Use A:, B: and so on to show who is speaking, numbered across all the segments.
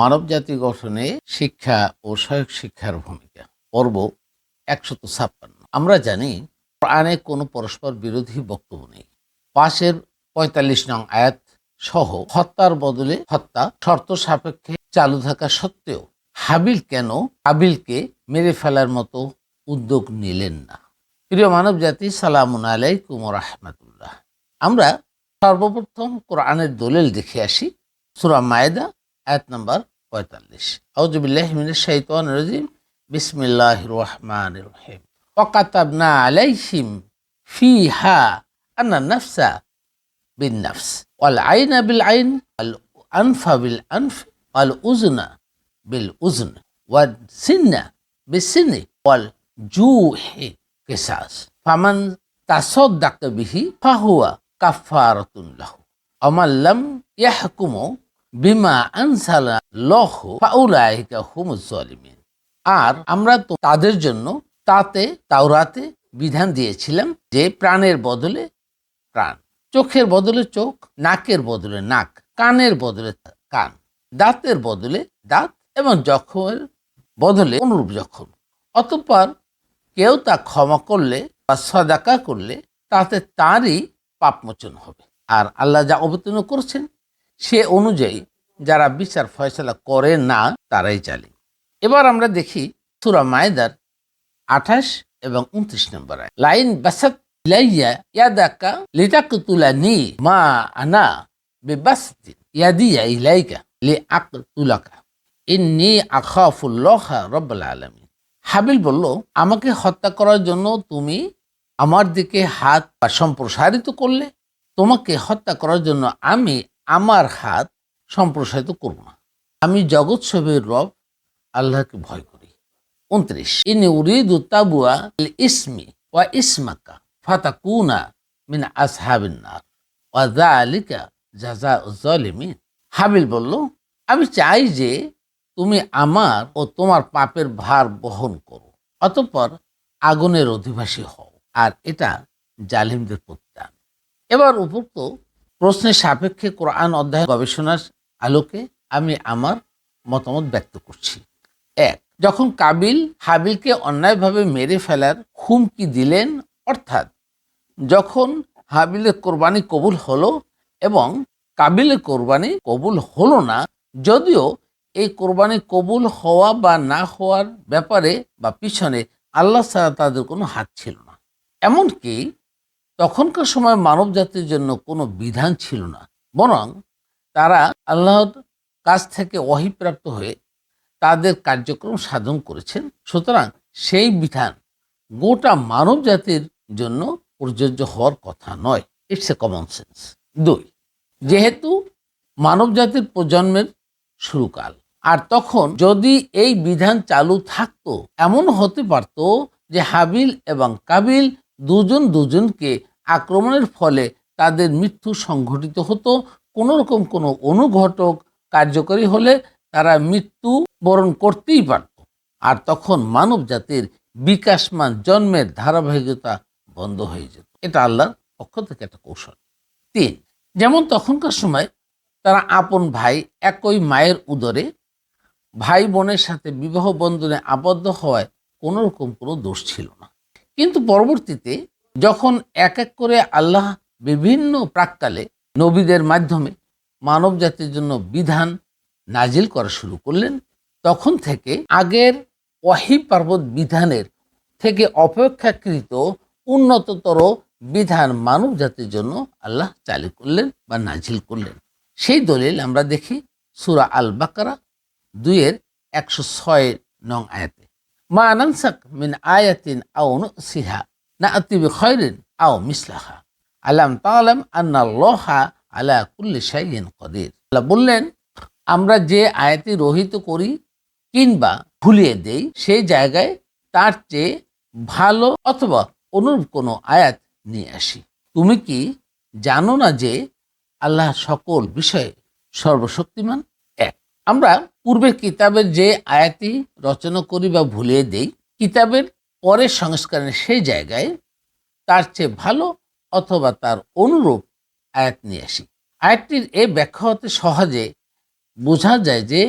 A: মানব জাতি গঠনে শিক্ষা ও সহায়ক শিক্ষার ভূমিকা। পর্ব একশত ছাপ্পান্ন। আমরা জানি প্রাণে কোনো পরস্পর বিরোধী বক্তব্য নেই। পাশের পঁয়তাল্লিশ নং আয়াত সহ, হত্যার বদলে হত্যা শর্ত সাপেক্ষে চালু থাকা সত্ত্বেও হাবিল কেন হাবিলকে মেরে ফেলার মতো উদ্যোগ নিলেন না? প্রিয় মানব জাতি সালামুন আলাইকুম রহমতুল্লাহ। আমরা সর্বপ্রথম কোরআনের দলিল দেখে আসি। সুরা মায়েদা, আয়াত নাম্বার পঁয়তাল্লিশ আউজুবিল্লাহ মিনাশ শাইতানির রাজিম বিসমিল্লাহির রহমানির রহিম ওয়াকাতাবনা আলাইহিম ফিহা আন্না নাফসা বিন নাফস ওয়াল আইনা বিল আইন ওয়াল আনফা বিল আনফ ওয়াল উজনা বিল উজন ওয়াল সিন্না বিসিন্নি ওয়াল জুহি কিসাস ফামান তাসাদদাকা বিহি ফাহুয়া কাফারাতুন লাহু আমান লাম ইয়াহকুমু বিমা আনসালা লহ ফাউলাইকা হুমুজ আর আমরা তো তাদের জন্য তাতে, তাওরাতে বিধান দিয়েছিলাম যে প্রাণের বদলে প্রাণ, চোখের বদলে চোখ, নাকের বদলে নাক, কানের বদলে কান, দাঁতের বদলে দাঁত এবং জখমের বদলে অনুরূপ জখম অতঃপর কেউ তা ক্ষমা করলে বা সদাকা করলে তাতে তারই পাপমোচন হবে। আর আল্লাহ যা অবতীর্ণ করছেন সে অনুযায়ী যারা বিচার ফয়সলা করে না, তারাই চালে এবার আমরা দেখি সুরা মায়দার আঠাশ এবং উনত্রিশ নম্বর। লাইন বাসাত ইলাইয়া ইয়াদাকা লিতাকতুলানি মা আনা বিবাসতি ইয়াদিয়া ইলাইকা লি আকতুলাকা ইন্নি আখাফুল্লাহা রব্বুল আলামিন। হাবিল বলল, আমাকে হত্যা করার জন্য তুমি আমার দিকে হাত পা সম্প্রসারিত করলে। তোমাকে হত্যা করার জন্য আমি আমার হাত সম্প্রসারিত করব না। আমি জগৎসবের রব, আল্লাহকে ভয় করি। উনত্রিশ। ইনি উরিদু তাবুয়া ইসমি ওয়া ইসমাকা ফাতাকুনা মিন আসহাবিন নার। ওয়া যালিকা জাযাউজ জালিমিন হাবিল বলল, আমি চাই যে তুমি আমার ও তোমার পাপের ভার বহন করো, অতঃপর আগুনের অধিবাসী হও। আর এটা জালিমদের প্রত্যান। এবার উপরোক্ত প্রশ্নের সাপেক্ষে কোরআন অধ্যায় গবেষণার আলোকে আমি আমার মতামত ব্যক্ত করছি। এক, যখন কাবিল হাবিলকে অন্যায়ভাবে মেরে ফেলার হুমকি দিলেন, অর্থাৎ যখন হাবিলের কোরবানি কবুল হলো এবং কাবিলের কোরবানি কবুল হলো না, যদিও এই কোরবানি কবুল হওয়া বা না হওয়ার ব্যাপারে বা পিছনে আল্লাহ ছাড়া তাদের কোনো হাত ছিল না। এমনকি তখনকার সময় মানব জাতির জন্য কোনো বিধান ছিল না। বরং তারা আল্লাহর কাছ থেকে অহিপ্রাপ্ত হয়ে তাদের কার্যক্রম সাধন করেছেন। সুতরাং সেই বিধান গোটা মানব জাতির জন্য প্রযোজ্য হওয়ার কথা নয়। ইটস এ কমন সেন্স দুই, যেহেতু মানব জাতির প্রজন্মের শুরুকাল, আর তখন যদি এই বিধান চালু থাকতো এমন হতে পারত যে হাবিল এবং কাবিল দুজন দুজনকে আক্রমণের ফলে তাদের মৃত্যু সংঘটিত হতো। কোনো রকম কোনো অনুঘটক কার্যকরী হলে তারা মৃত্যু বরণ করতেই পারত। আর তখন মানব জাতির বিকাশমান জন্মের ধারাবাহিকতা বন্ধ হয়ে যেত। এটা আল্লাহর পক্ষ থেকে একটা কৌশল। তিন, যেমন তখনকার সময় তারা আপন ভাই একই মায়ের উদরে ভাই বোনের সাথে বিবাহ বন্ধনে আবদ্ধ হওয়ায় কোনো রকম কোনো দোষ ছিল না। কিন্তু পরবর্তীতে যখন এক এক করে আল্লাহ বিভিন্ন প্রাককালে নবীদের মাধ্যমে মানব জাতির জন্য বিধান নাজিল করা শুরু করলেন, তখন থেকে আগের ওয়াহি পার্বত বিধানের থেকে অপেক্ষাকৃত উন্নততর বিধান মানব জাতির জন্য আল্লাহ চালু করলেন বা নাজিল করলেন। সেই দলিল আমরা দেখি সুরা আল বাকারা দুইয়ের একশো ছয় নং আয়াতে। মা আনানসাক মিন আয়াতিন আউন সিহা না আতিবি আও মিসলাহা। আলাম তালাম আন্না লহা আলা কুল্লি শাইন কদির। আল্লাহ বললেন, আমরা যে আয়াতি রহিত করি কিংবা ভুলিয়ে দেই, সেই জায়গায় তার চেয়ে ভালো অথবা অনুরূপ কোনো আয়াত নিয়ে আসি। তুমি কি জানো না যে আল্লাহ সকল বিষয়ে সর্বশক্তিমান? এক, আমরা পূর্বের কিতাবের যে আয়াতি রচনা করি বা ভুলিয়ে দেই, কিতাবের পরের সংস্করণের সেই জায়গায় তার চেয়ে ভালো অথবা তার অনুরূপ আয়াত নিয়ে আসি। আয়াতটির এ ব্যাখ্যা হতে সহজে বোঝা যায় যে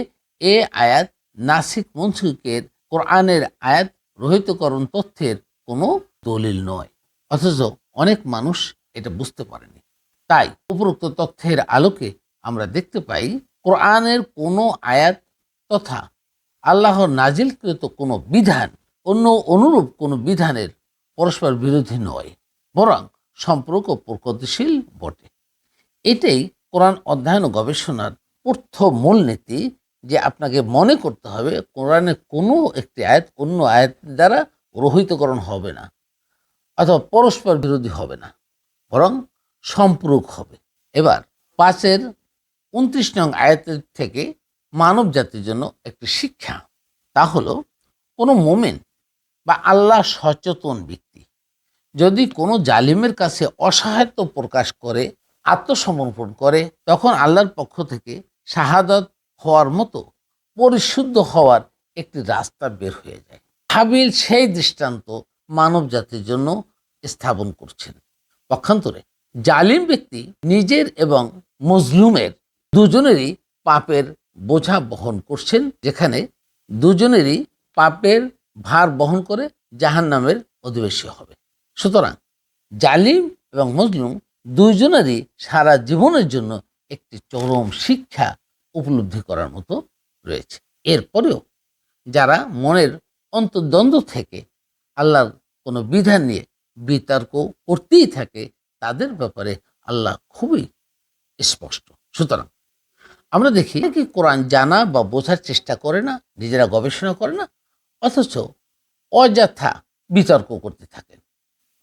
A: এ আয়াত নাসিক মনসুকের কোরআনের আয়াত রহিতকরণ তথ্যের কোনো দলিল নয়। অথচ অনেক মানুষ এটা বুঝতে পারেনি। তাই উপরোক্ত তথ্যের আলোকে আমরা দেখতে পাই, কোরআনের কোনো আয়াত তথা আল্লাহর নাজিলকৃত কোনো বিধান অন্য অনুরূপ কোনো বিধানের পরস্পর বিরোধী নয়, বরং সম্পর্ক প্রগতিশীল বটে। এটাই কোরআন অধ্যয়ন গবেষণার প্রথ মূলনীতি যে আপনাকে মনে করতে হবে, কোরআনে কোনো একটি আয়াত অন্য আয়াত দ্বারা রহিতকরণ হবে না, অথবা পরস্পর বিরোধী হবে না, বরং সম্পূরক হবে। এবার পাঁচের উনত্রিশ নং আয়াতের থেকে মানব জাতির জন্য একটি শিক্ষা। তা হলো, কোনো মোমেন্ট বা আল্লাহ সচেতন ব্যক্তি। যদি কোনো জালিমের কাছে অসহায়ত্ব প্রকাশ করে, আত্মসমর্পণ করে, তখন আল্লাহর পক্ষ থেকে শাহাদত হওয়ার মতো, পরিশুদ্ধ হওয়ার একটি রাস্তা বের হয়ে যায়। হাবিল সেই দৃষ্টান্ত মানব জাতির জন্য স্থাপন করছেন। পক্ষান্তরে জালিম ব্যক্তি নিজের এবং মজলুমের দুজনেরই পাপের বোঝা বহন করছেন, যেখানে দুজনেরই পাপের ভার বহন করে জাহান নামের অধিবেশী হবে। সুতরাং জালিম এবং মজলুম দুইজনেরই সারা জীবনের জন্য একটি চরম শিক্ষা উপলব্ধি করার মতো রয়েছে। এরপরেও যারা মনের অন্তর্দ্বন্দ্ব থেকে আল্লাহর কোনো বিধান নিয়ে বিতর্ক করতেই থাকে, তাদের ব্যাপারে আল্লাহ খুবই স্পষ্ট। সুতরাং আমরা দেখি কি কোরআন জানা বা বোঝার চেষ্টা করে না, নিজেরা গবেষণা করে না অথচ অযথা বিতর্ক করতে থাকেন।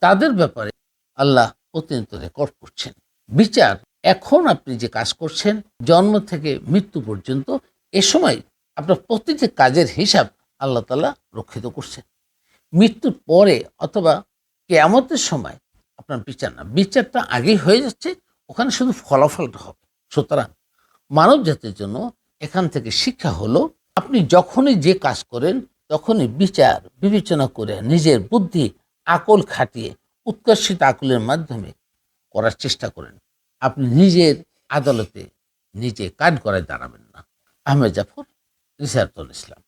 A: তাদের ব্যাপারে আল্লাহ প্রতিনিয়ত রেকর্ড করছেন। বিচার এখন আপনি যে কাজ করছেন, জন্ম থেকে মৃত্যু পর্যন্ত, এ সময় আপনার প্রতিটি কাজের হিসাব আল্লাহ তালা রক্ষিত করছেন। মৃত্যুর পরে অথবা কেয়ামতের সময় আপনার বিচার না, বিচারটা আগেই হয়ে যাচ্ছে, ওখানে শুধু ফলাফলটা হবে। সুতরাং মানব জাতির জন্য এখান থেকে শিক্ষা হলো, আপনি যখনই যে কাজ করেন তখনই বিচার, বিবেচনা করে নিজের বুদ্ধি, আকল খাটিয়ে উৎকর্ষিত আকলের মাধ্যমে করার চেষ্টা করেন। আপনি নিজের আদালতে নিজে কাজ করায় দাঁড়াবেন না। আহমেদ জাফর রিসার্তুল ইসলাম।